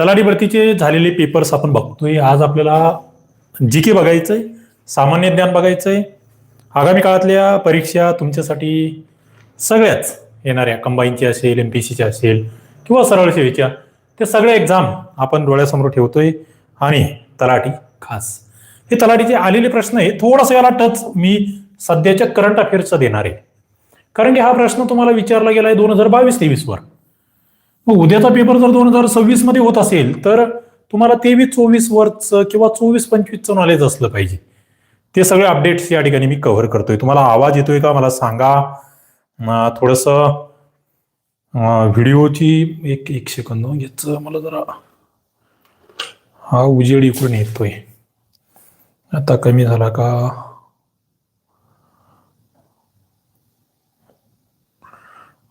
तलाठी भरतीचे झालेले पेपर्स आपण बघतोय. आज आपल्याला जी के बघायचंय सामान्य ज्ञान बघायचंय. आगामी काळातल्या परीक्षा तुमच्यासाठी सगळ्याच येणाऱ्या कंबाईनची असेल एम पी सीच्या असेल किंवा सरळ सेवेच्या ते सगळे एक्झाम आपण डोळ्यासमोर ठेवतोय आणि तलाठी खास. हे तलाठीचे आलेले प्रश्न आहे थोडासा याला टच मी सध्याच्या करंट अफेअर्सचा देणार आहे. कारण की हा प्रश्न तुम्हाला विचारला गेला आहे दोन हजार बावीस तेवीसवर. मग उद्याचा पेपर जर दोन हजार सव्वीसमध्ये होत असेल तर तुम्हाला तेवीस चोवीस वरचं किंवा चोवीस पंचवीसचं नॉलेज असलं पाहिजे. ते सगळे अपडेट्स या ठिकाणी मी कव्हर करतोय. तुम्हाला आवाज येतोय का? मला सांगा. थोडस व्हिडिओची एक एक सेकंद याचं मला जरा. हा उजेड इकडून येतोय. आता कमी झाला का?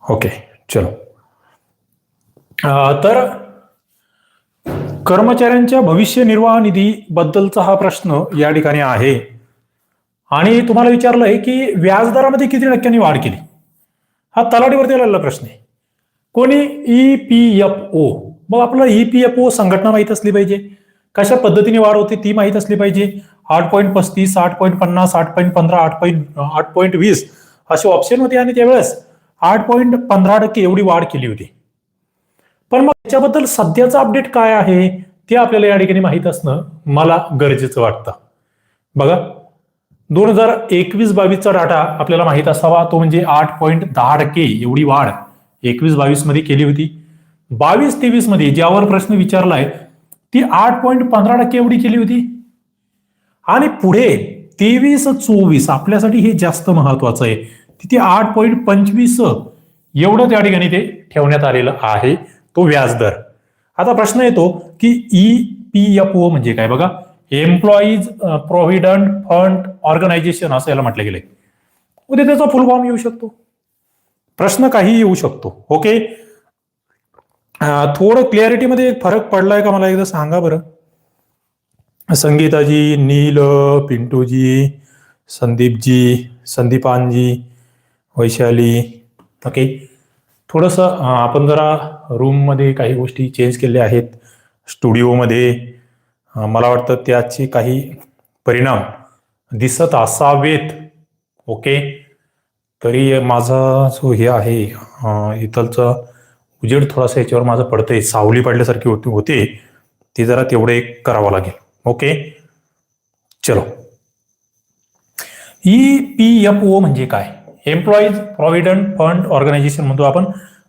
ओके चलो. तर कर्मचाऱ्यांच्या भविष्य निर्वाह निधी बद्दलचा हा प्रश्न या ठिकाणी आहे. आणि तुम्हाला विचारलं आहे की व्याजदरामध्ये किती टक्क्यांनी वाढ केली? हा तलाठीवरती आलेला प्रश्न आहे. कोणी ई पी एफ ओ मग आपल्याला ई पी एफ ओ संघटना माहीत असली पाहिजे? कशा पद्धतीने वाढ होते ती माहीत असली पाहिजे? आठ पॉईंट पस्तीस आठ पॉईंट पन्नास आठ पॉईंट पंधरा आठ पॉईंट आठ पॉईंट वीस असे ऑप्शन होते आणि त्यावेळेस आठ पॉईंट पंधरा टक्के एवढी वाढ केली होती. पण मग त्याच्याबद्दल सध्याचं अपडेट काय आहे ते आपल्याला या ठिकाणी माहीत असणं मला गरजेचं वाटतं. बघा दोन हजार एकवीस बावीसचा डाटा आपल्याला माहीत असावा तो म्हणजे आठ पॉईंट दहा टक्के एवढी वाढ एकवीस बावीसमध्ये केली होती. बावीस तेवीसमध्ये ज्यावर प्रश्न विचारलाय ती आठ पॉईंट पंधरा टक्के एवढी केली होती. आणि पुढे तेवीस चोवीस आपल्यासाठी हे जास्त महत्वाचं आहे. तिथे आठ पॉईंट पंचवीस एवढं त्या ठिकाणी ते ठेवण्यात आलेलं आहे. तो व्याजदर. आता प्रश्न येतो की ई पी एफ ओ म्हणजे काय? बघा एम्प्लॉईज प्रोव्हिडंट फंड ऑर्गनायझेशन असं याला म्हटलं गेलंय. उद्या त्याचा फुल फॉर्म येऊ शकतो. प्रश्न काही येऊ शकतो. ओके थोडं क्लिअरिटीमध्ये फरक पडलाय का मला एकदा सांगा बरं. संगीताजी नील पिंटूजी संदीपजी संदीपानजी वैशाली. ओके थोडंसं आपण जरा रूममध्ये काही गोष्टी चेंज केल्या आहेत स्टुडिओमध्ये मला वाटतं त्याचे काही परिणाम दिसत असावेत ओके तरी माझा जो हे आहे इथलचं उजेड थोडासा याच्यावर माझं पडतंय सावली पडल्यासारखी होती होते ते जरा तेवढे करावं लागेल ओके चलो. ई पी एफ ओ म्हणजे काय? एम्प्लॉईज प्रॉव्हिडंट फंड ऑर्गनायझेशन म्हणतो आपण.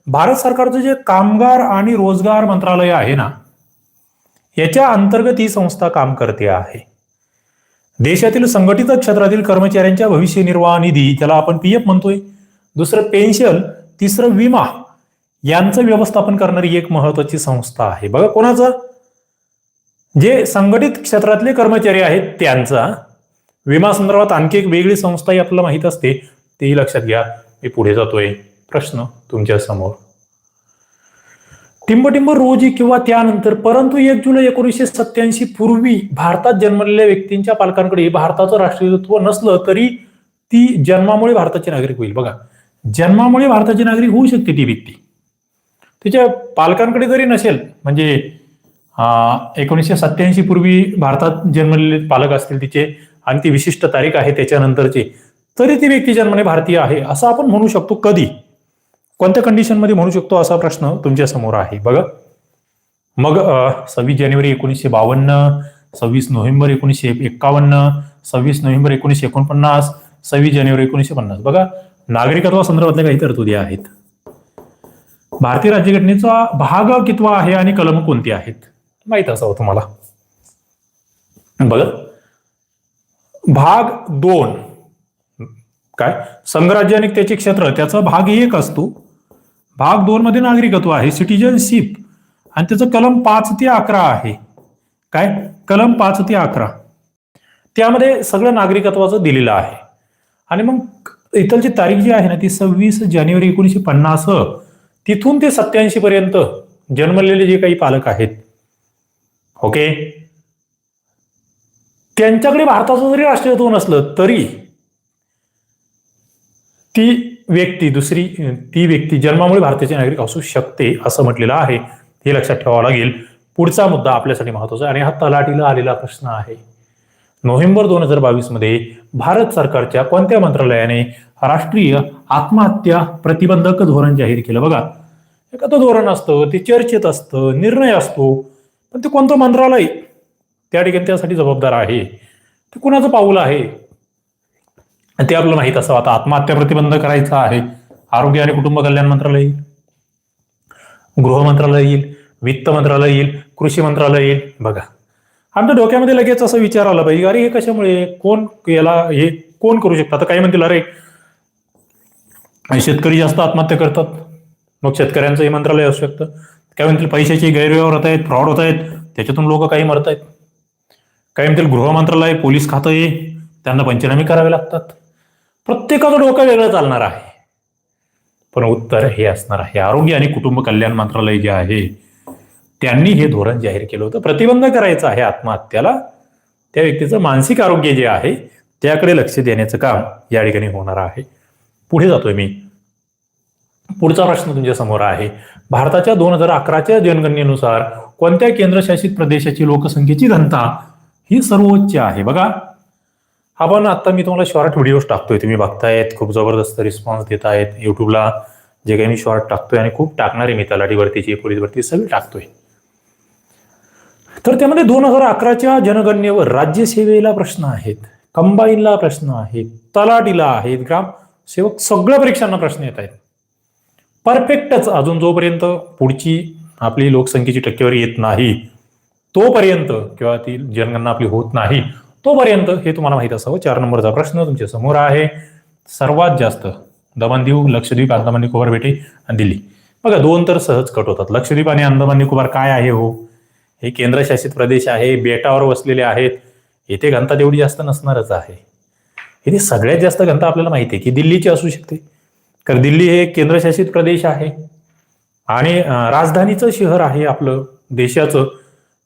भारत सरकारचं जे कामगार आणि रोजगार मंत्रालय आहे ना याच्या अंतर्गत ही संस्था काम करते आहे. देशातील संघटित क्षेत्रातील कर्मचाऱ्यांच्या भविष्य निर्वाह निधी त्याला आपण पी एफ म्हणतोय. दुसरं पेन्शन तिसरं विमा यांचं व्यवस्थापन करणारी एक महत्वाची संस्था आहे. बघा कोणाचं? जे संघटित क्षेत्रातले कर्मचारी आहेत त्यांचा विमा संदर्भात आणखी एक वेगळी संस्थाही आपल्याला माहीत असते. तेही लक्षात घ्या. मी पुढे जातोय. प्रश्न तुमच्यासमोर. टिंबटिंब रोजी किंवा त्यानंतर परंतु एक जुलै एकोणीसशे सत्याऐंशी पूर्वी भारतात जन्मलेल्या व्यक्तींच्या पालकांकडे भारताचं राष्ट्रीयत्व नसलं तरी ती जन्मामुळे भारताचे नागरिक होईल. बघा जन्मामुळे भारताचे नागरिक होऊ शकते ती व्यक्ती. तिच्या पालकांकडे जरी नसेल म्हणजे एकोणीसशे सत्याऐंशी पूर्वी भारतात जन्मलेले पालक असतील तिचे आणि ती विशिष्ट तारीख आहे त्याच्यानंतरची तरी ती व्यक्ती जन्माने भारतीय आहे असं आपण म्हणू शकतो कधी? कोणत्या कंडिशनमध्ये म्हणू शकतो असा प्रश्न तुमच्यासमोर आहे? बघा. मग सव्वीस जानेवारी एकोणीसशे बावन्न सव्वीस नोव्हेंबर एकोणीसशे एक्कावन्न सव्वीस नोव्हेंबर एकोणीसशे एकोणपन्नास सव्वीस जानेवारी एकोणीसशे पन्नास. बघा नागरिकत्वा संदर्भातल्या काही तरतुदी आहेत. भारतीय राज्यघटनेचा भाग कितवा आहे आणि कलम कोणती आहेत? माहीत असावं तुम्हाला. बघा. भाग दोन. काय? संघराज्य आणि त्याचे क्षेत्र त्याचा भाग एक असतो. भाग दोन मध्ये नागरिकत्व आहे सिटीजनशिप आणि त्याचं कलम पाच ते अकरा आहे. काय? कलम पाच ते अकरा. त्यामध्ये सगळं नागरिकत्वाचं दिलेलं आहे. आणि मग इथलची तारीख जी आहे ना ती सव्वीस जानेवारी एकोणीसशे पन्नास. तिथून ते सत्याऐंशी पर्यंत जन्मलेले जे काही पालक आहेत. ओके? त्यांच्याकडे भारताचं जरी राष्ट्रीयत्व नसलं तरी ती व्यक्ती दुसरी ती व्यक्ती जन्मामुळे भारताचे नागरिक असू शकते असं म्हटलेलं आहे. हे लक्षात ठेवावं लागेल. पुढचा मुद्दा आपल्यासाठी महत्त्वाचा आहे आणि हा तलाटीला आलेला प्रश्न आहे. नोव्हेंबर दोन हजार बावीसमध्ये भारत सरकारच्या कोणत्या मंत्रालयाने राष्ट्रीय आत्महत्या प्रतिबंधक धोरण जाहीर केलं? बघा एखादं धोरण असतं ते चर्चेत असतं निर्णय असतो पण ते कोणतं मंत्रालय? त्या ठिकाणी त्यासाठी जबाबदार आहे. ते कुणाचं पाऊल आहे? ते आपलं माहीत असावं. आता आत्महत्या प्रतिबंध करायचा आहे. आरोग्य आणि कुटुंब कल्याण मंत्रालय येईल. गृह मंत्रालय येईल. वित्त मंत्रालय येईल. कृषी मंत्रालय येईल. बघा. आमच्या डोक्यामध्ये लगेच असं विचार आला पाहिजे अरे हे कशामुळे? कोण याला हे कोण करू शकतं? आता काही म्हणतील अरे शेतकरी जास्त आत्महत्या करतात. मग शेतकऱ्यांचं हे मंत्रालय असू शकतं. काय म्हणतील पैशाचे गैरव्यवहार होत आहेत फ्रॉड होत आहेत. त्याच्यातून लोक काही मरत आहेत काही म्हणतील गृह मंत्रालय पोलीस खातं आहे त्यांना पंचनामे करावे लागतात. प्रत्येकाचं डोकं वेगळं चालणार आहे. पण उत्तर हे असणार आहे. आरोग्य आणि कुटुंब कल्याण मंत्रालय जे आहे त्यांनी हे धोरण जाहीर केलं होतं. प्रतिबंध करायचं आहे आत्महत्याला. त्या व्यक्तीचं मानसिक आरोग्य जे आहे त्याकडे लक्ष देण्याचं काम या ठिकाणी होणार आहे. पुढे जातोय मी. पुढचा प्रश्न तुमच्यासमोर आहे. भारताच्या दोन हजार अकराच्या जनगणनेनुसार कोणत्या केंद्रशासित प्रदेशाची लोकसंख्येची घनता ही सर्वोच्च आहे? बघा. आपण आता मी तुम्हाला शॉर्ट व्हिडिओज टाकतोय. तुम्ही बघतायत खूप जबरदस्त रिस्पॉन्स देत आहेत युट्यूबला जे काही मी शॉर्ट टाकतोय आणि खूप टाकणार आहे मी तलाठी भरतीची पोलीस भरती सगळी टाकतोय. तर त्यामध्ये दोन हजार अकराच्या जनगणनेवर राज्यसेवेला प्रश्न आहेत कंबाईनला प्रश्न आहेत तलाटीला आहेत ग्रामसेवक सगळ्या परीक्षांना प्रश्न येत आहेत. परफेक्टच अजून जोपर्यंत पुढची आपली लोकसंख्येची टक्केवारी येत नाही तोपर्यंत किंवा ती जनगणना आपली होत नाही तोपर्यंत हे तुम्हाला माहीत असावं. चार नंबरचा प्रश्न तुमच्यासमोर आहे. सर्वात जास्त दमन दीव लक्षद्वीप अंदमान निकोबार बेटे आणि दिल्ली. बघा दोन तर सहज कट होतात. लक्षद्वीप आणि अंदमान निकोबार काय आहे हो? हे केंद्रशासित प्रदेश आहे बेटावर वसलेले आहेत. येथे घनता तेवढी जास्त नसणारच आहे. इथे सगळ्यात जास्त घनता आपल्याला माहिती आहे की दिल्लीची असू शकते. कारण दिल्ली हे केंद्रशासित प्रदेश आहे. आणि राजधानीचं शहर आहे आपलं देशाचं.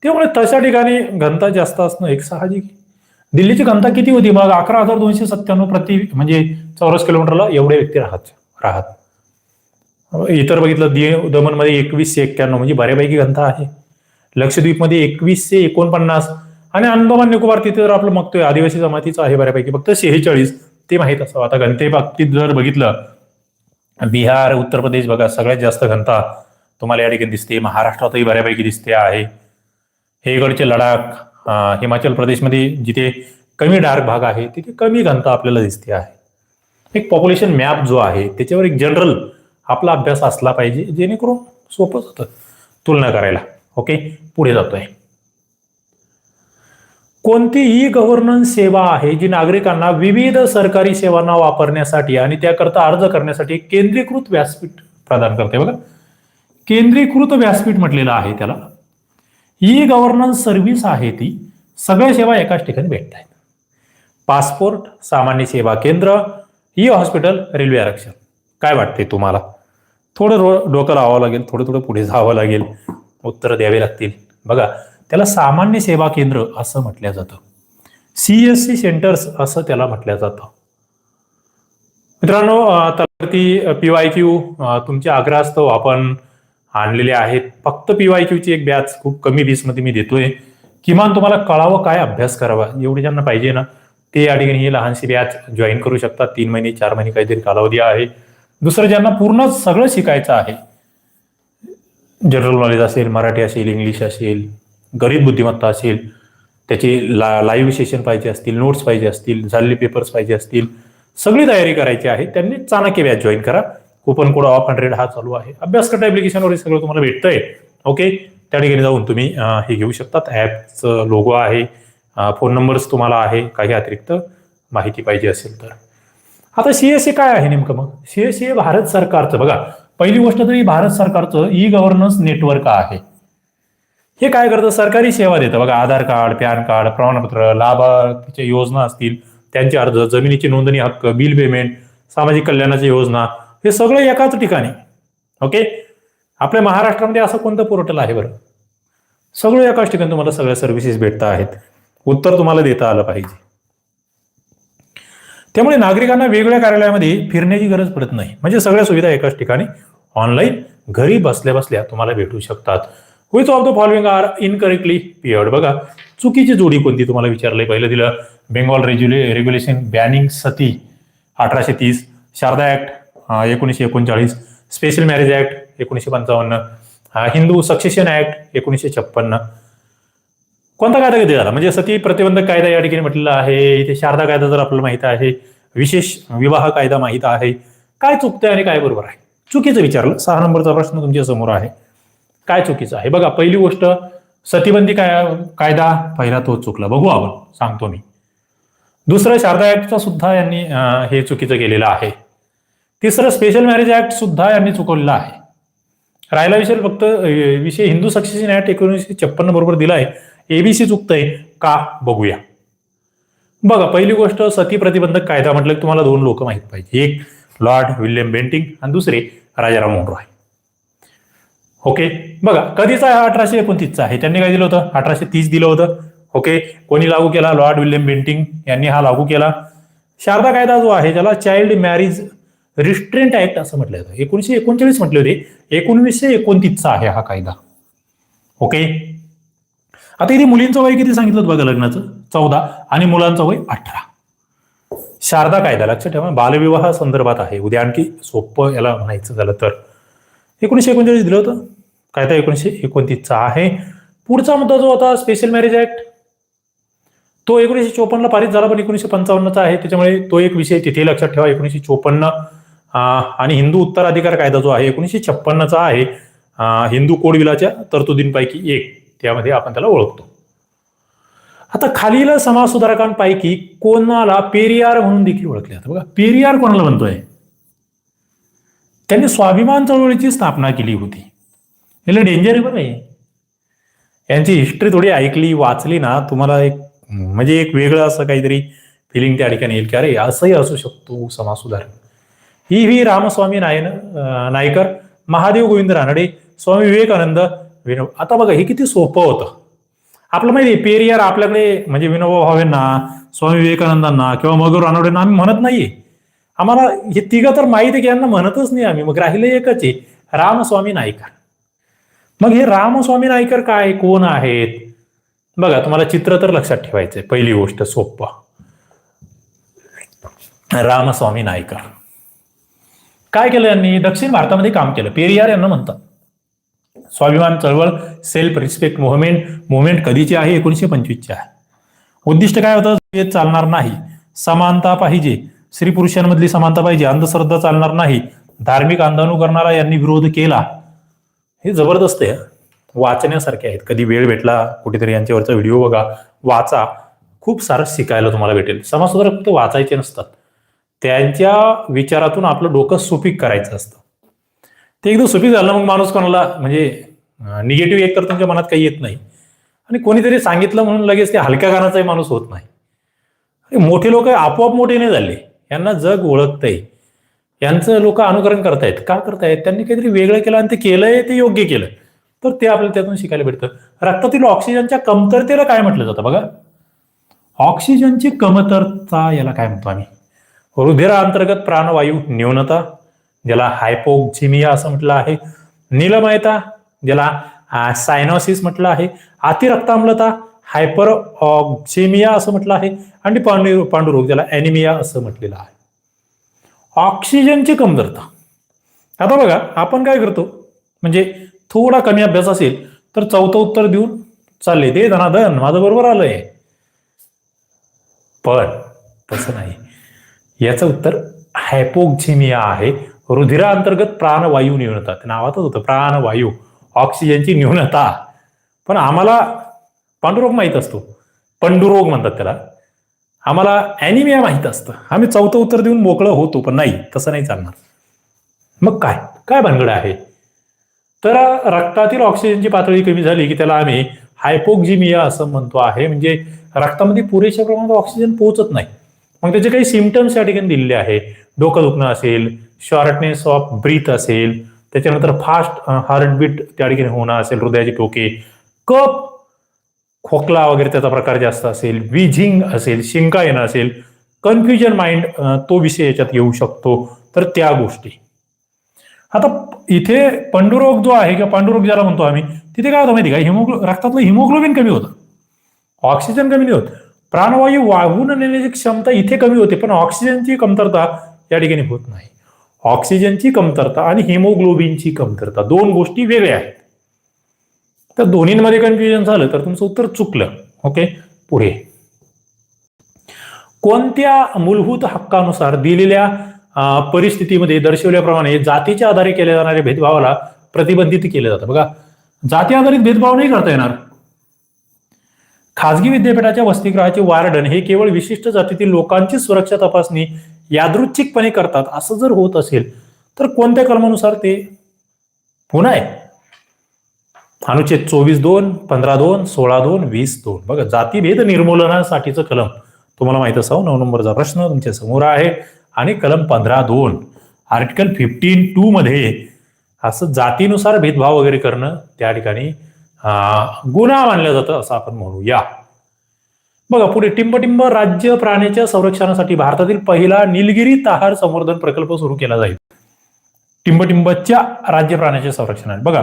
त्यामुळे तशा ठिकाणी घनता जास्त असणं एक साहजिक आहे. दिल्लीची घनता किती होती? बघा अकरा हजार दोनशे सत्त्याण्णव प्रति म्हणजे चौरस किलोमीटरला एवढे व्यक्ती राहत राहत. इतर बघितलं दि दमनमध्ये एकवीसशे एक्क्याण्णव म्हणजे बऱ्यापैकी घनता आहे. लक्षद्वीपमध्ये एकवीसशे एकोणपन्नास. आणि अंदमान निकोबार तिथे जर आपलं बघतोय आदिवासी जमातीचं आहे बऱ्यापैकी. फक्त शेहेचाळीस ते माहीत असावं. आता घनते बाबतीत जर बघितलं बिहार उत्तर प्रदेश बघा सगळ्यात जास्त घनता तुम्हाला या ठिकाणी दिसते. महाराष्ट्रातही बऱ्यापैकी दिसते आहे. हे लडाख हिमाचल प्रदेशमध्ये जिथे कमी डार्क भाग आहे तिथे कमी घनता आपल्याला दिसते आहे. एक पॉप्युलेशन मॅप जो आहे त्याच्यावर एक जनरल आपला अभ्यास असला पाहिजे जेणेकरून सोपंच होतं तुलना करायला. ओके पुढे जातोय. कोणती ई गव्हर्नन्स सेवा आहे जी नागरिकांना विविध सरकारी सेवांना वापरण्यासाठी आणि त्याकरता अर्ज करण्यासाठी केंद्रीकृत व्यासपीठ प्रदान करते. बघा. केंद्रीकृत व्यासपीठ म्हटलेलं आहे त्याला. ई गव्हर्नन्स सर्व्हिस आहे ती. सगळ्या सेवा एकाच ठिकाणी भेटत आहेत. पासपोर्ट सामान्य सेवा केंद्र ई हॉस्पिटल रेल्वे आरक्षण. काय वाटते तुम्हाला? थोडं रो डोकं लावावं लागेल थोडं थोडं पुढे जावं लागेल उत्तरं द्यावी लागतील. बघा त्याला सामान्य सेवा केंद्र असं म्हटलं जातं. सी एस सी सेंटर्स असं त्याला म्हटलं जातं. मित्रांनो अं, पी वाय क्यू तुमच्या आग्रहास्तव आपण आणलेले आहेत. फक्त पी क्यूची एक बॅच खूप कमी फीसमध्ये मी देतोय. किमान तुम्हाला कळावं काय अभ्यास करावा एवढी ज्यांना पाहिजे ना ते या ठिकाणी ही लहानशी बॅच जॉईन करू शकतात. तीन महिने चार महिने काहीतरी कालावधी आहे. दुसरं ज्यांना पूर्ण सगळं शिकायचं आहे जनरल नॉलेज असेल मराठी असेल इंग्लिश असेल गरीब बुद्धिमत्ता असेल त्याची ला लाईव्ह सेशन पाहिजे असतील नोट्स पाहिजे असतील झालेले पेपर्स पाहिजे असतील सगळी तयारी करायची आहे. त्यांनी चाणक्य बॅच जॉईन करा. कुपन कोड ऑफ हंड्रेड हा चालू आहे. अभ्यास ऍप्लिकेशनवर हे सगळं तुम्हाला भेटतंय. ओके त्या ठिकाणी जाऊन तुम्ही हे घेऊ शकतात. ॲपचं लोगो आहे फोन नंबर्स तुम्हाला आहे काही अतिरिक्त माहिती पाहिजे असेल तर. आता सीएसए काय आहे नेमकं मग? सीएसए भारत सरकारचं. बघा पहिली गोष्ट तरी भारत सरकारचं ई गव्हर्नन्स नेटवर्क आहे. हे काय करतं? सरकारी सेवा देतं. बघा आधार कार्ड पॅन कार्ड प्रमाणपत्र लाभार्थीच्या योजना असतील त्यांचे अर्ज जमिनीची नोंदणी हक्क बिल पेमेंट सामाजिक कल्याणाची योजना हे सगळं एकाच ठिकाणी. ओके आपल्या महाराष्ट्रामध्ये असं कोणतं पोर्टल आहे बरं? सगळं एकाच ठिकाणी तुम्हाला सगळ्या सर्व्हिसेस भेटत आहेत. उत्तर तुम्हाला देता आलं पाहिजे. त्यामुळे नागरिकांना वेगळ्या कार्यालयामध्ये फिरण्याची गरज पडत नाही. म्हणजे सगळ्या सुविधा एकाच ठिकाणी. ऑनलाईन घरी बसल्या बसल्या तुम्हाला भेटू शकतात. Which of the following are incorrectly paired बघा. चुकीची जोडी कोणती तुम्हाला विचारलंय? पहिलं दिलं Bengal regula regulation banning sati अठराशे तीस. शारदा ऍक्ट एकोणीसशे एकोणचाळीस. स्पेशल मॅरेज ऍक्ट एकोणीसशे पंचावन्न. हिंदू सक्सेशन ऍक्ट एकोणीसशे छप्पन्न. कोणता कायदा कधी झाला? म्हणजे सती प्रतिबंधक कायदा या ठिकाणी म्हटलेला आहे. इथे शारदा कायदा जर आपल्याला माहीत आहे विशेष विवाह कायदा माहीत आहे. काय चुकतंय आणि काय बरोबर आहे? चुकीचं विचारलं. सहा नंबरचा प्रश्न तुमच्यासमोर आहे. काय चुकीचं आहे? बघा पहिली गोष्ट सतीबंदी काय कायदा पहिला तो चुकला. बघू आपण. सांगतो मी. दुसरं शारदा ऍक्टचा सुद्धा यांनी हे चुकीचं केलेलं आहे. तिसरं स्पेशल मॅरेज ऍक्ट सुद्धा यांनी चुकवलेला आहे. राहिला विषय फक्त विषय हिंदू सक्सेशन ऍक्ट एकोणीसशे छप्पन्न बरोबर दिलाय एबीसी चुकतंय का बघूया. बघा पहिली गोष्ट सती प्रतिबंधक कायदा म्हटलं की तुम्हाला दोन लोक माहीत पाहिजे. एक लॉर्ड विल्यम बेंटिंग आणि दुसरे राजाराम मोहन रॉय ओके? बघा कधीचा आहे अठराशे एकोणतीसचा आहे? त्यांनी काय दिलं होतं? अठराशे तीस दिलं होतं. ओके? कोणी लागू केला? लॉर्ड विल्यम बेंटिंग यांनी हा लागू केला. शारदा कायदा जो आहे त्याला चाइल्ड मॅरेज रिस्ट्रेंट ऍक्ट असं म्हटलं जातं. एकोणीसशे एकोणचाळीस म्हटले होते. एकोणीसशे एकोणतीसचा आहे हा कायदा. ओके? आता इथे मुलींचं वय किती सांगितलं होतं बघा लग्नाचं? चौदा आणि मुलांचं वय अठरा. शारदा कायदा लक्षात ठेवा बालविवाह संदर्भात आहे. उद्या आणखी सोपं याला म्हणायचं झालं तर. एकोणीसशे एकोणचाळीस दिलं होतं. कायदा एकोणीसशे एकोणतीसचा आहे. पुढचा मुद्दा जो होता स्पेशल मॅरेज ऍक्ट तो एकोणीसशे चोपन्नला पारित झाला पण एकोणीसशे पंचावन्नचा आहे. त्याच्यामुळे तो एक विषय तिथे लक्षात ठेवा. एकोणीसशे चोपन्न आणि हिंदू उत्तराधिकार कायदा जो आहे एकोणीसशे छप्पन्नचा आहे. हिंदू कोडविलाच्या तरतुदींपैकी एक. त्यामध्ये आपण त्याला ओळखतो. आता खालील समाज सुधारकांपैकी कोणाला पेरियार म्हणून देखील ओळखले जातं. बघा पेरियार कोणाला म्हणतोय? त्यांनी स्वाभिमान चळवळीची स्थापना केली होती. याला डेंजर पण आहे यांची हिस्ट्री थोडी ऐकली वाचली ना तुम्हाला एक म्हणजे एक वेगळं असं काहीतरी फिलिंग त्या ठिकाणी येईल की अरे असंही असू शकतो समाज सुधारक ही व्ही रामस्वामी नायन नायकर महादेव गोविंद रानडे स्वामी विवेकानंद विनोबा आता बघा हे किती सोपं होतं. आपलं माहिती आहे पेरियार आपल्याकडे म्हणजे विनोबा भावेंना स्वामी विवेकानंदांना किंवा मगर रानडेंना आम्ही म्हणत नाहीये. आम्हाला हे तिघं तर माहिती आहे की यांना म्हणतच नाही आम्ही. मग राहिलं एकच आहे रामस्वामी नायकर. मग हे रामस्वामी नायकर काय? कोण आहेत? बघा तुम्हाला चित्र तर लक्षात ठेवायचंय पहिली गोष्ट सोप्प रामस्वामी नायकर. काय केलं यांनी? दक्षिण भारतामध्ये काम केलं. पेरियार यांना म्हणतात. स्वाभिमान चळवळ सेल्फ रिस्पेक्ट मुव्हमेंट मुव्हमेंट कधीची आहे? एकोणीशे पंचवीसची आहे. उद्दिष्ट काय होतं? हे चालणार नाही. समानता पाहिजे. स्त्री पुरुषांमधली समानता पाहिजे. अंधश्रद्धा चालणार नाही. धार्मिक अंधानू करणारा यांनी विरोध केला. हे जबरदस्त आहे. वाचण्यासारखे आहेत. कधी वेळ भेटला कुठेतरी यांच्यावरचा व्हिडिओ बघा वाचा. खूप सारं शिकायला तुम्हाला भेटेल. समाजसुधारक फक्त वाचायचे नसतात. त्यांच्या विचारातून आपलं डोकं सुपीक करायचं असतं. ते एकदम सुपीक झालं मग माणूस कोणाला म्हणजे निगेटिव्ह एक तर तुमच्या मनात काही येत नाही. आणि कोणीतरी सांगितलं म्हणून लगेच ते हलक्या गाण्याचाही माणूस होत नाही. अरे मोठे लोक आपोआप मोठे नाही झाले. यांना जग ओळखतंय. यांचं लोक अनुकरण करतायत. का करतायत? त्यांनी काहीतरी वेगळं केलं आणि ते केलंय ते योग्य केलं. तर ते आपल्याला त्यातून शिकायला भेटतं. रक्तातील ऑक्सिजनच्या कमतरतेला काय म्हटलं जातं बघा? ऑक्सिजनची कमतरता याला काय म्हणतो आम्ही? हृदयाअंतर्गत प्राणवायू न्यूनता ज्याला हायपोक्झिमिया असं म्हटलं आहे. नीलमयता ज्याला सायनॉसिस म्हटलं आहे. अतिरक्ताम्लता हायपर ऑक्झिमिया असं म्हटलं आहे. आणि पांडु पांडुरोग ज्याला अॅनिमिया असं म्हटलेलं आहे. ऑक्सिजनची कमतरता. आता बघा आपण काय करतो? म्हणजे थोडा कमी अभ्यास असेल तर चौथं उत्तर देऊन चालले दे धनाधन. माझं बरोबर आलंय. पण तसं नाही. याचं उत्तर हायपोक्झिमिया आहे. रुधिराअंतर्गत प्राणवायू न्यूनता. नावातच होतं प्राणवायू. ऑक्सिजनची न्यूनता. पण आम्हाला पांडुरोग माहीत असतो. पंडुरोग म्हणतात त्याला. आम्हाला अॅनिमिया माहीत असतं. आम्ही चौथं उत्तर देऊन मोकळं होतो पण नाही तसं नाही चालणार. मग काय? काय भानगड आहे? तर रक्तातील ऑक्सिजनची पातळी कमी झाली की त्याला आम्ही हायपोक्झिमिया असं म्हणतो आहे. म्हणजे रक्तामध्ये पुरेशा प्रमाणात ऑक्सिजन पोहोचत नाही. मग त्याचे काही सिमटम्स या ठिकाणी दिलेले आहे डोकं दुखणं असेल शॉर्टनेस ऑफ ब्रीथ असेल त्याच्यानंतर फास्ट हार्टबीट त्या ठिकाणी होणं असेल हृदयाचे टोके कप खोकला वगैरे त्याचा प्रकार जास्त असेल विझिंग असेल शिंका येणं असेल कन्फ्युजन माइंड तो विषय याच्यात येऊ शकतो. तर त्या गोष्टी. आता इथे पंडुरोग जो आहे किंवा पांडुरोग ज्याला म्हणतो आम्ही तिथे काय होतं माहिती का? हिमोग्लो रक्तातलं हिमोग्लोबिन कमी होतं. ऑक्सिजन कमी नाही होत. प्राणवायू वाहून नेण्याची क्षमता इथे कमी होते पण ऑक्सिजनची कमतरता या ठिकाणी होत नाही. ऑक्सिजनची कमतरता आणि हिमोग्लोबिनची कमतरता दोन गोष्टी वेगळ्या आहेत. तर दोन्हींमध्ये कन्फ्युजन झालं तर तुमचं उत्तर चुकलं. ओके पुढे. कोणत्या मूलभूत हक्कानुसार दिलेल्या परिस्थितीमध्ये दर्शवल्याप्रमाणे जातीच्या आधारे केल्या जाणाऱ्या भेदभावाला प्रतिबंधित केलं जातं? बघा जाती आधारित भेदभाव नाही करता येणार. खाजगी विद्यापीठाच्या वसतिगृहाचे वार्डन हे केवळ विशिष्ट जातीतील लोकांची सुरक्षा तपासणी यादृच्छिकपणे करतात असं जर होत असेल तर कोणत्या कलमानुसार ते पुन्हा आहे? अनुच्छेद चोवीस दोन पंधरा दोन सोळा दोन वीस दोन. बघा जातीभेद निर्मूलनासाठीचं कलम. तुम्हाला माहीत असावं नऊ नंबरचा प्रश्न तुमच्यासमोर आहे. आणि कलम पंधरा दोन आर्टिकल फिफ्टीन टू मध्ये असं जातीनुसार भेदभाव वगैरे करणं त्या ठिकाणी गुन्हा मानलं जातं असं आपण म्हणूया बघा पुढे टिंबटिंब राज्य प्राण्याच्या संरक्षणासाठी भारतातील पहिला निलगिरी तहार संवर्धन प्रकल्प सुरू केला जाईल. टिंबटिंबच्या राज्य प्राण्याच्या संरक्षणात बघा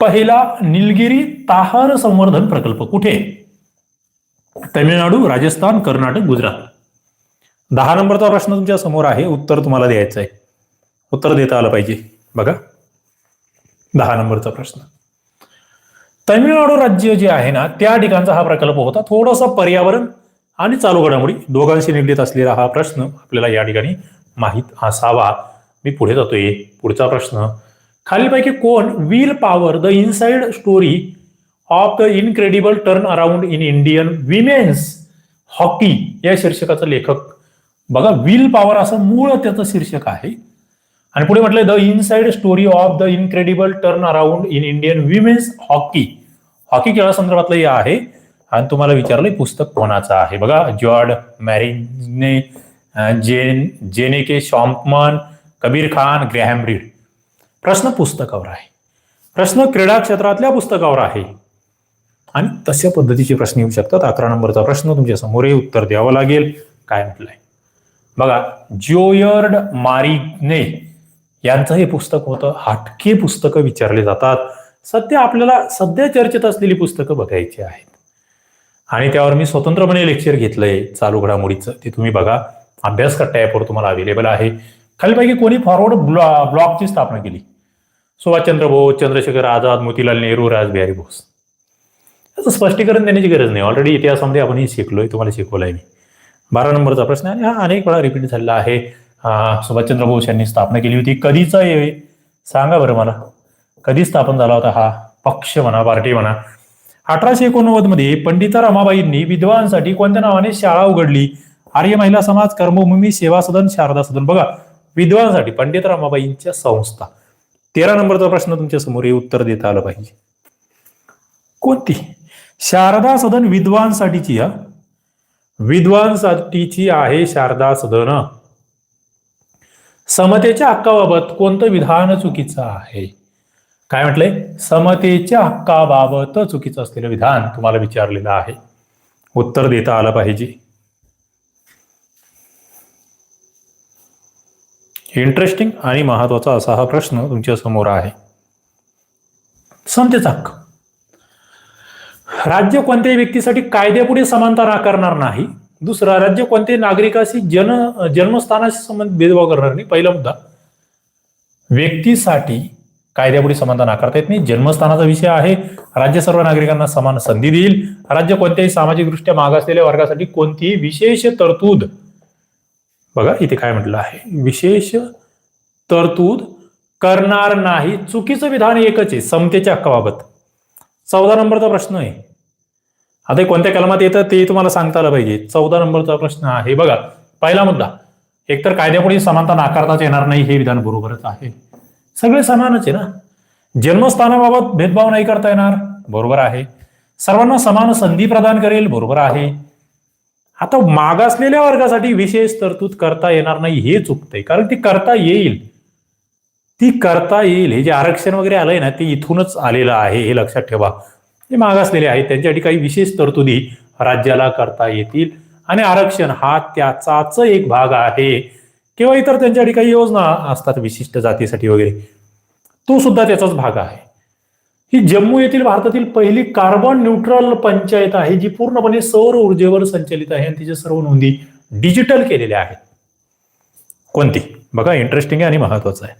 पहिला निलगिरी ताहार संवर्धन प्रकल्प कुठे? तमिळनाडू राजस्थान कर्नाटक गुजरात. दहा नंबरचा प्रश्न तुमच्यासमोर आहे उत्तर तुम्हाला द्यायचं आहे उत्तर देता आलं पाहिजे. बघा. दहा नंबरचा प्रश्न. तमिळनाडू राज्य जे आहे ना त्या ठिकाणचा हा प्रकल्प होता. थोडासा पर्यावरण आणि चालू घडामोडी दोघांशी निगडीत असलेला हा प्रश्न आपल्याला या ठिकाणी माहीत असावा. मी पुढे जातोय. पुढचा प्रश्न. खालीलपैकी कोण will power the inside story of the incredible turn around in Indian women's hockey या शीर्षकाचा लेखक. बघा विल पॉवर असं मूळ त्याचं शीर्षक आहे. आणि पुढे म्हटलं the inside story of the incredible turn around in Indian women's hockey hockey खेळासंदर्भातलं हे आहे. आणि तुम्हाला विचारलं पुस्तक कोणाचं आहे? बघा जॉर्ड मॅरिजने जेन जेन Janneke Schopman Kabir Khan Graham Reid. प्रश्न पुस्तकावर आहे. प्रश्न क्रीडा क्षेत्रातल्या पुस्तकावर आहे. आणि तशा पद्धतीचे प्रश्न येऊ शकतात. अकरा नंबरचा प्रश्न तुमच्यासमोर आहे, उत्तर द्यावं लागेल. काय म्हटलंय? बघा जोयर्ड मारिगने यांचं हे पुस्तक होतं. हटके पुस्तकं विचारले जातात. सध्या आपल्याला सध्या चर्चेत असलेली पुस्तकं बघायची आहेत. आणि त्यावर मी स्वतंत्रपणे लेक्चर घेतलंय चालू घडामोडीचं. ते तुम्ही बघा. अभ्यास कट्टा ॲपवर तुम्हाला अवेलेबल आहे. खालीपैकी कोणी फॉरवर्ड ब्लॉ ब्लॉकची स्थापना केली? सुभाषचंद्र बोस चंद्रशेखर आझाद मोतीलाल नेहरू राजबिहारी बोस. याचं स्पष्टीकरण देण्याची गरज नाही. ऑलरेडी इतिहासामध्ये आपण हे शिकलोय. तुम्हाला शिकवलं आहे मी. बारा नंबरचा प्रश्न आहे. आणि हा अनेक वेळा रिपीट झालेला आहे. सुभाषचंद्र बोस यांनी स्थापना केली होती. कधीचा हे? सांगा बरं मला. कधी स्थापन झाला होता हा? पक्ष म्हणा पार्टी म्हणा. अठराशे एकोणनव्वदमध्ये पंडिता रमाबाईंनी विधवांसाठी कोणत्या नावाने शाळा उघडली? आर्य महिला समाज कर्मभूमी सेवा सदन शारदा सदन. बघा विधवांसाठी पंडित रमाबाईंच्या संस्था. तेरा नंबरचा प्रश्न तुमच्यासमोर हे उत्तर देता आलं पाहिजे. कोणती? शारदा सदन विद्वांसाठीची हा? विद्वांसाठीची आहे शारदा सदन. समतेच्या हक्काबाबत कोणतं विधान चुकीचं आहे? काय म्हटलंय? समतेच्या हक्काबाबत चुकीचं असलेलं विधान तुम्हाला विचारलेलं आहे. उत्तर देता आलं पाहिजे. इंटरेस्टिंग आणि महत्त्वाचा असा हा प्रश्न तुमच्यासमोर आहे. समतेचा हक्क. राज्य कोणत्याही व्यक्तीसाठी कायद्यापुढे समानता नाकारणार नाही. दुसरा राज्य कोणत्याही नागरिकाशी जन जन्मस्थानाशी संबंधित भेदभाव करणार. नाही पहिला मुद्दा व्यक्तीसाठी कायद्यापुढे समानता नाकारता येत नाही. जन्मस्थानाचा विषय आहे. राज्य सर्व नागरिकांना समान संधी देईल. राज्य कोणत्याही सामाजिकदृष्ट्या मागासलेल्या वर्गासाठी कोणतीही विशेष तरतूद बघा इथे काय म्हटलं आहे. विशेष तरतूद करणार नाही. चुकीचं विधान एकच आहे. समतेच्या हक्काबाबत. चौदा नंबरचा प्रश्न आहे. आता कोणत्या कलमात येतं ते तुम्हाला सांगता आलं पाहिजे. चौदा नंबरचा प्रश्न आहे. बघा पहिला मुद्दा एकतर कायद्यापुढे समानता नाकारताच येणार नाही हे विधान बरोबरच आहे. सगळे समानच आहे ना? जन्मस्थानाबाबत भेदभाव नाही करता येणार बरोबर आहे. सर्वांना समान संधी प्रदान करेल बरोबर आहे. आता मागासलेल्या वर्गासाठी विशेष तरतूद करता येणार नाही हे चुकतंय कारण ती करता येईल. ती करता येईल. हे जे आरक्षण वगैरे आलंय ना ते इथूनच आलेलं आहे हे लक्षात ठेवा. ते मागासलेले आहेत. त्यांच्यासाठी काही विशेष तरतुदी राज्याला करता येतील. आणि आरक्षण हा त्याचाच एक भाग आहे. किंवा इतर त्यांच्यासाठी काही योजना असतात विशिष्ट जातीसाठी वगैरे. तो सुद्धा त्याचाच भाग आहे. ही जम्मू येथील भारतातील पहिली कार्बन न्यूट्रल पंचायत आहे जी पूर्णपणे सौर ऊर्जेवर संचलित आहे आणि तिच्या सर्व नोंदी डिजिटल केलेल्या आहेत. कोणती? बघा इंटरेस्टिंग आहे आणि महत्वाचं आहे.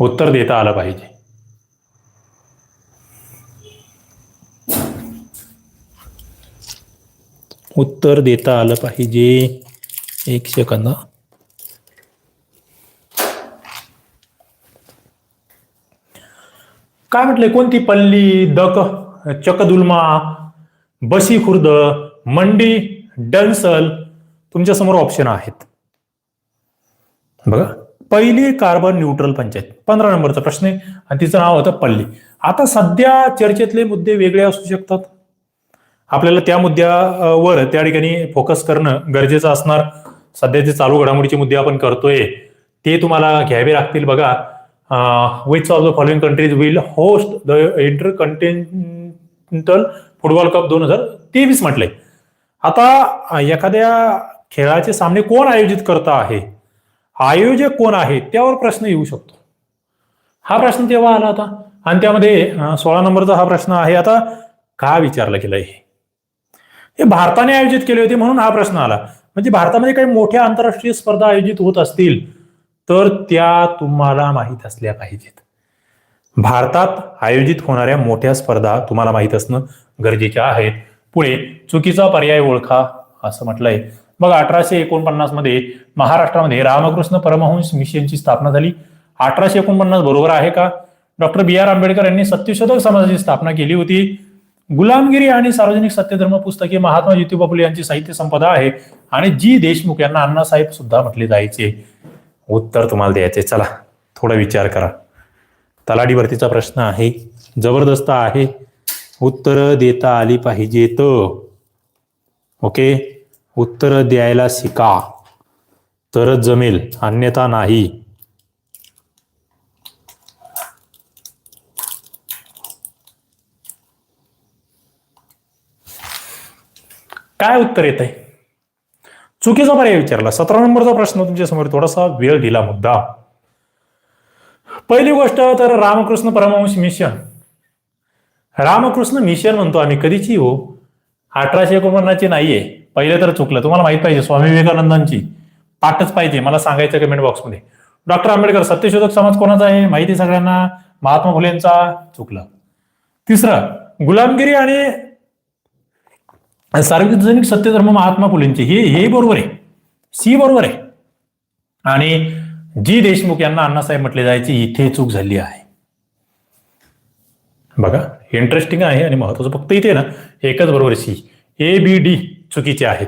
उत्तर देता आलं पाहिजे. उत्तर देता आलं पाहिजे. एक सेकंद काय म्हटलंय? कोणती पल्ली दक चकदुलमा बशी खुर्द मंडी डन्सल तुमच्यासमोर ऑप्शन आहेत. बघा. पहिली कार्बन न्यूट्रल पंचायत. पंधरा नंबरचा प्रश्न आहे आणि तिचं नाव होतं पल्ली. आता सध्या चर्चेतले मुद्दे वेगळे असू शकतात. आपल्याला त्या मुद्द्यावर त्या ठिकाणी फोकस करणं गरजेचं असणार. सध्याचे चालू घडामोडीचे मुद्दे आपण करतोय ते तुम्हाला घ्यावे लागतील बघा. Which of the following countries will host the intercontinental football cup दोन हजार तेवीस म्हटलंय आता एखाद्या खेळाचे सामने कोण आयोजित करत आहे? आयोजक कोण आहे? त्यावर प्रश्न येऊ शकतो. हा प्रश्न तेव्हा आला होता. आणि त्यामध्ये सोळा नंबरचा हा प्रश्न आहे. आता का विचारला गेलाय? हे भारताने आयोजित केले होते म्हणून हा प्रश्न आला. म्हणजे भारतामध्ये काही मोठ्या आंतरराष्ट्रीय स्पर्धा आयोजित होत असतील तर त्या तुम्हाला माहीत असल्या पाहिजेत. भारतात आयोजित होणाऱ्या मोठ्या स्पर्धा तुम्हाला माहीत असणं गरजेच्या आहेत. पुढे चुकीचा पर्याय ओळखा असं म्हटलंय. मग अठराशे एकोणपन्नासमध्ये महाराष्ट्रामध्ये रामकृष्ण परमहंस मिशनची स्थापना झाली. अठराशे एकोणपन्नास बरोबर आहे का? डॉक्टर बी आर आंबेडकर यांनी सत्यशोधक समाजाची स्थापना केली होती. गुलामगिरी आणि सार्वजनिक सत्यधर्म पुस्तके महात्मा ज्योतिबा फुले यांची साहित्य संपदा आहे आणि जी देशमुख यांना अण्णासाहेब सुद्धा म्हटले जायचे. उत्तर तुम्हाला द्यायचे. चला थोडा विचार करा. तलाडीवरतीचा प्रश्न आहे. जबरदस्त आहे. उत्तर देता आली पाहिजेत. ओके? उत्तर द्यायला शिका. तरच जमेल. अन्यथा नाही. काय उत्तर येत आहे चुकीचा पर्याय विचारला. सतरा नंबरचा प्रश्न तुमच्यासमोर थोडासा वेळ दिला मुद्दा. पहिली गोष्ट तर रामकृष्ण परमहंस मिशन रामकृष्ण मिशन म्हणतो आम्ही. कधीची हो? अठराशे एकोणपन्नासची नाहीये. पहिले तर चुकलं. तुम्हाला माहीत पाहिजे स्वामी विवेकानंदांची पाठच पाहिजे. मला सांगायचं कमेंट बॉक्समध्ये डॉक्टर आंबेडकर सत्यशोधक समाज कोणाचा आहे? माहिती सगळ्यांना. महात्मा फुलेंचा चुकलं. तिसरं गुलामगिरी आणि सार्वजनिक सत्यधर्म महात्मा फुलेंचे हे हे बरोबर आहे. सी बरोबर आहे. आणि जी देशमुख यांना अण्णासाहेब म्हटले जायचे इथे चूक झाली आहे. बघा इंटरेस्टिंग आहे आणि महत्वाचं फक्त इथे ना एकच बरोबर सी. ए बी डी चुकीचे आहेत.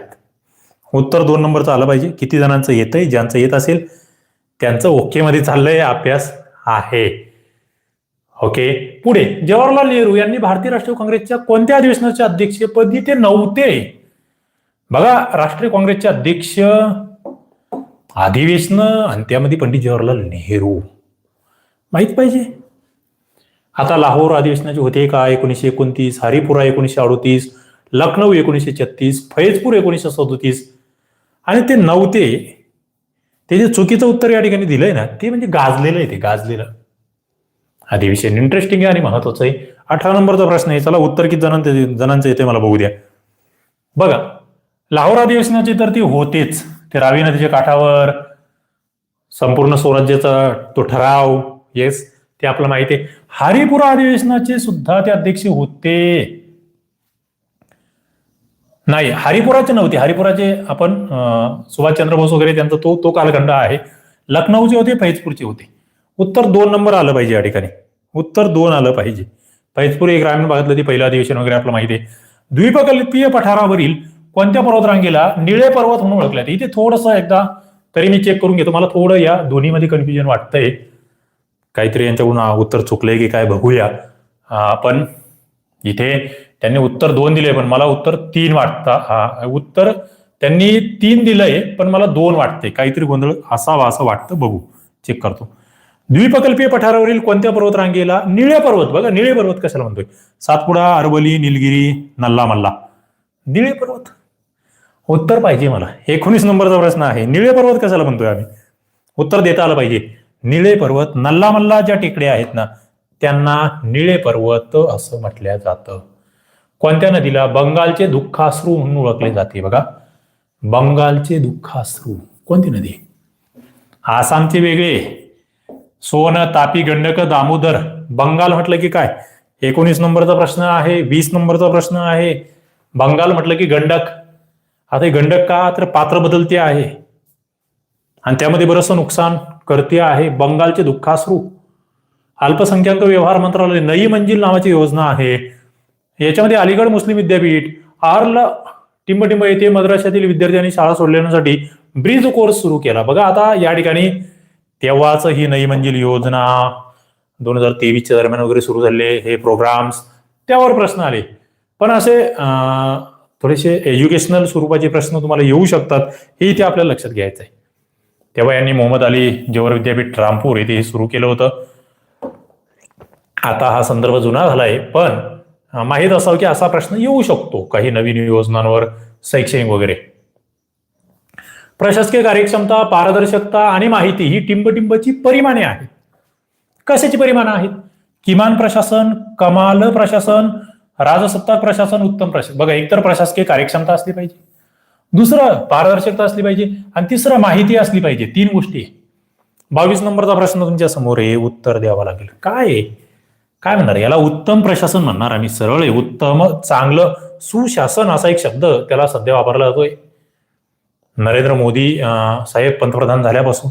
उत्तर दोन नंबरचं आलं पाहिजे. किती जणांचं येतंय ज्यांचं येत असेल त्यांचं ओके मध्ये चाललंय अभ्यास आहे. ओके? पुढे जवाहरलाल नेहरू यांनी भारतीय राष्ट्रीय काँग्रेसच्या कोणत्या अधिवेशनाच्या अध्यक्षपदी ते नव्हते? बघा राष्ट्रीय काँग्रेसचे अध्यक्ष अधिवेशन आणि त्यामध्ये पंडित जवाहरलाल नेहरू. माहीत पाहिजे? आता लाहोर अधिवेशनाचे होते का? एकोणीसशे एकोणतीस हरिपुरा एकोणीसशे अडोतीस लखनौ एकोणीसशे छत्तीस फैजपूर एकोणीसशे सदोतीस. आणि ते नव्हते. ते जे चुकीचं उत्तर या ठिकाणी दिलंय ना ते म्हणजे गाजलेलं आहे ते गाजलेलं. अधिवेशन इंटरेस्टिंग आहे आणि महत्वाचं आहे. अठरा नंबरचा प्रश्न आहे. चला उत्तर किती जणांचे जणांचं येते मला बघू द्या बघा लाहोर अधिवेशनाचे तर ते होतेच. ते रावी नदीच्या काठावर संपूर्ण स्वराज्याचा तो ठराव येस ते आपलं माहिती आहे. हरिपुरा अधिवेशनाचे सुद्धा ते अध्यक्ष होते. नाही हरिपुराचे नव्हते. हरिपुराचे आपण सुभाषचंद्र बोस वगैरे त्यांचा तो तो कालखंड आहे. लखनौचे होते फैजपूरचे होते. उत्तर दोन नंबर आलं पाहिजे या ठिकाणी. उत्तर दोन आलं पाहिजे. फैजपूर हे ग्रामीण भागातलं ते पहिलं अधिवेशन वगैरे आपलं माहिती आहे. द्वीपकल्पीय पठारावरील कोणत्या पर्वतरांगेला निळे पर्वत म्हणून ओळखले जाते? इथे थोडंसं एकदा तरी मी चेक करून घेतो. मला थोडं या दोन्हीमध्ये कन्फ्युजन वाटतंय. काहीतरी यांच्याकडून उत्तर चुकलंय की काय बघूया. पण इथे त्यांनी उत्तर दोन दिले पण मला उत्तर तीन वाटतं. उत्तर त्यांनी तीन दिलंय पण मला दोन वाटते काहीतरी गोंधळ असावा असं वाटतं. बघू चेक करतो. द्वीपकल्पीय पठारावरील कोणत्या पर्वतरांगेला निळे पर्वत? बघा निळे पर्वत कशाला म्हणतोय? सातपुडा अरवली निलगिरी नल्ला मल्ला निळे पर्वत. उत्तर पाहिजे मला. एकोणीस नंबरचा प्रश्न आहे. निळे पर्वत कशाला म्हणतोय आम्ही? उत्तर देता आलं पाहिजे. निळे पर्वत नल्ला मल्ला ज्या टेकड्या आहेत ना त्यांना निळे पर्वत असं म्हटलं जातं. कोणत्या नदीला बंगालचे दुःखाश्रू म्हणून ओळखले जाते? बघा. बंगालचे दुःखाश्रू. कोणती नदी? आसामचे वेगळे. सोन तापी गंडक दामोदर बंगाल म्हटलं की काय? एकोणीस नंबरचा प्रश्न आहे वीस नंबरचा प्रश्न आहे. बंगाल म्हटलं की गंडक. आता हे गंडक का तर पात्र बदलते आहे. आणि त्यामध्ये बरंचसं नुकसान करते आहे. बंगालचे दुःखासरू अल्पसंख्याक व्यवहार मंत्रालय नई मंजिल नावाची योजना आहे. याच्यामध्ये अलीगड मुस्लिम विद्यापीठ आर्ल टिंबटिंब येथे मद्राशातील विद्यार्थ्यांनी शाळा सोडल्यासाठी ब्रिज कोर्स सुरू केला. बघा आता या ठिकाणी तेव्हाच ही नई मंजिल योजना दोन हजार तेवीसच्या दरम्यान वगैरे सुरू झाले हे प्रोग्राम्स त्यावर प्रश्न आले. पण असे थोडेसे एज्युकेशनल स्वरूपाचे प्रश्न तुम्हाला येऊ शकतात हे इथे आपल्याला लक्षात घ्यायचं आहे तेव्हा यांनी मोहम्मद अली जवाहर विद्यापीठ रामपूर येथे हे सुरू केलं होतं. आता हा संदर्भ जुना झालाय पण माहीत असावं की असा प्रश्न येऊ शकतो काही नवीन योजनांवर शैक्षणिक वगैरे. प्रशासकीय कार्यक्षमता पारदर्शकता आणि माहिती ही टिंबटिंबची परिमाणे आहेत. कशाची परिमाणं आहेत? किमान प्रशासन कमाल प्रशासन राजसत्ताक प्रशासन उत्तम प्रशासन. बघा एकतर प्रशासकीय कार्यक्षमता असली पाहिजे. दुसरं पारदर्शकता असली पाहिजे. आणि तिसरं माहिती असली पाहिजे. तीन गोष्टी बावीस नंबरचा प्रश्न तुमच्यासमोर आहे. उत्तर द्यावा लागेल. काय आहे? काय म्हणणार? याला उत्तम प्रशासन म्हणणार. आम्ही सरळ आहे. उत्तम चांगलं सुशासन असा एक शब्द त्याला सध्या वापरला जातोय. नरेंद्र मोदी साहेब पंतप्रधान झाल्यापासून.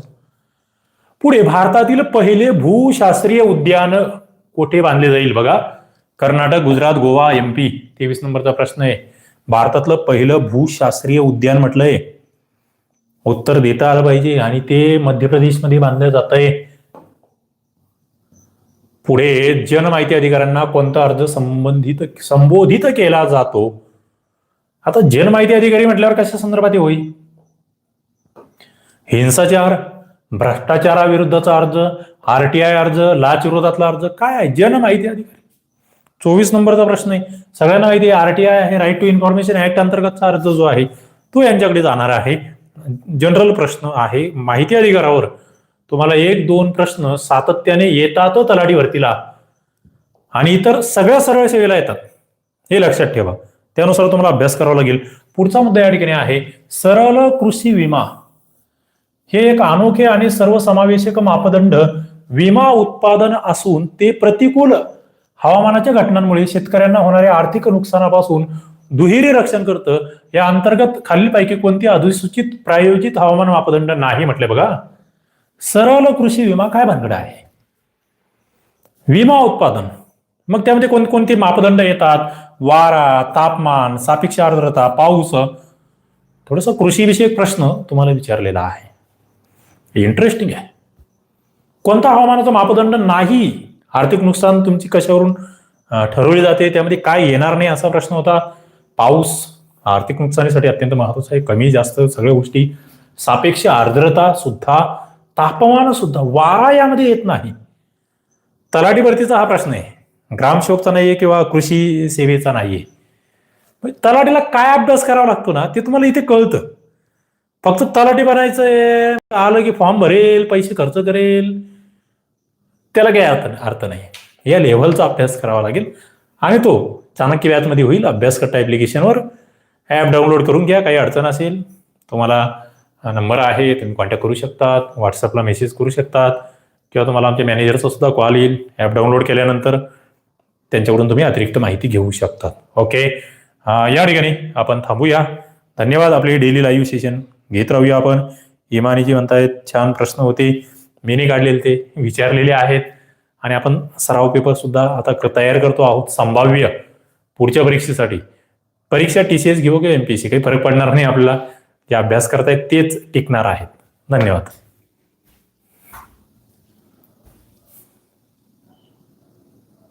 पुढे भारतातील पहिले भूशास्त्रीय उद्यान कोठे बांधले जाईल बघा? कर्नाटक गुजरात गोवा एमपी तेवीस नंबरचा प्रश्न आहे. भारतातलं पहिलं भूशास्त्रीय उद्यान म्हटलंय. उत्तर देता आलं पाहिजे आणि ते मध्य प्रदेशमध्ये बांधलं जात आहे पुढे जनमाहिती अधिकाऱ्यांना कोणता अर्ज संबंधित संबोधित केला जातो? आता जनमाहिती अधिकारी म्हटल्यावर कशा संदर्भात होईल हिंसाचार भ्रष्टाचाराविरुद्धचा अर्ज आर टी आय अर्ज लाच विरोधातला अर्ज काय आहे? जनमाहिती अधिकारी. चोवीस नंबरचा प्रश्न आहे. सगळ्यांना माहिती आहे आर टी आय आहे राईट टू इन्फॉर्मेशन ऍक्ट अंतर्गतचा अर्ज जो आहे तो यांच्याकडे जाणार आहे. जनरल प्रश्न आहे माहिती अधिकारावर. तुम्हाला एक दोन प्रश्न सातत्याने येतात तलाठी भरतीला आणि इतर सगळ्या सरळ सेवेला येतात. हे लक्षात ठेवा. त्यानुसार तुम्हाला अभ्यास करावा लागेल. पुढचा मुद्दा या ठिकाणी आहे सरळ कृषी विमा. हे एक अनोखे आणि सर्वसमावेशक मापदंड विमा उत्पादन असून ते प्रतिकूल हवामानाच्या घटनांमुळे शेतकऱ्यांना होणाऱ्या आर्थिक नुकसानापासून दुहेरी रक्षण करतं. या अंतर्गत खालीलपैकी कोणती अधिसूचित प्रायोजित हवामान मापदंड नाही म्हटले बघा. सरळ कृषी विमा काय भानगड आहे? विमा उत्पादन. मग त्यामध्ये कोणकोणते मापदंड येतात? वारा तापमान सापेक्ष आर्द्रता पाऊस. थोडस कृषीविषयक प्रश्न तुम्हाला विचारलेला आहे. इंटरेस्टिंग आहे. कोणता हवामानाचा मापदंड नाही? आर्थिक नुकसान तुमची कशावरून ठरवली जाते? त्यामध्ये काय येणार नाही असा प्रश्न होता. पाऊस आर्थिक नुकसानीसाठी अत्यंत महत्त्वाचा आहे. कमी जास्त सगळ्या गोष्टी. सापेक्ष आर्द्रता सुद्धा तापमान सुद्धा वारा यामध्ये येत नाही. तलाठी भरतीचा हा प्रश्न आहे. ग्रामसेवकचा नाहीये किंवा कृषी सेवेचा नाहीये. आहे तलाठीला काय अभ्यास करावा लागतो ना ते तुम्हाला इथे कळतं. फक्त तलाठी बनायचंय आलं की फॉर्म भरेल पैसे खर्च करेल. त्याला काही अर्थ अर्थ नाही. या लेव्हलचा अभ्यास करावा लागेल. आणि तो चाणक्य व्याजमध्ये होईल. अभ्यास करता ॲप्लिकेशनवर ॲप डाउनलोड करून घ्या. काही अडचण असेल तुम्हाला नंबर आहे तुम्ही कॉन्टॅक्ट करू शकतात. व्हॉट्सअपला मेसेज करू शकतात. किंवा तुम्हाला आमच्या मॅनेजरचा सुद्धा कॉल येईल. ॲप डाउनलोड केल्यानंतर त्यांच्याकडून तुम्ही अतिरिक्त माहिती घेऊ शकतात. ओके या ठिकाणी आपण थांबूया. धन्यवाद. आपले डेली लाईव्ह सेशन घेत राहूया आपण. इमानीजी म्हणतायत छान प्रश्न होते. मीने काढलेले ते विचारलेले आहेत. आणि आपण सराव पेपर सुद्धा आता क- तयार करतो आहोत. संभाव्य पुढच्या परीक्षेसाठी. परीक्षा टी सी एस घेऊ किंवा एम पी सी काही फरक पडणार नाही आपल्याला. जे अभ्यास करतायत तेच टिकणार आहेत. धन्यवाद.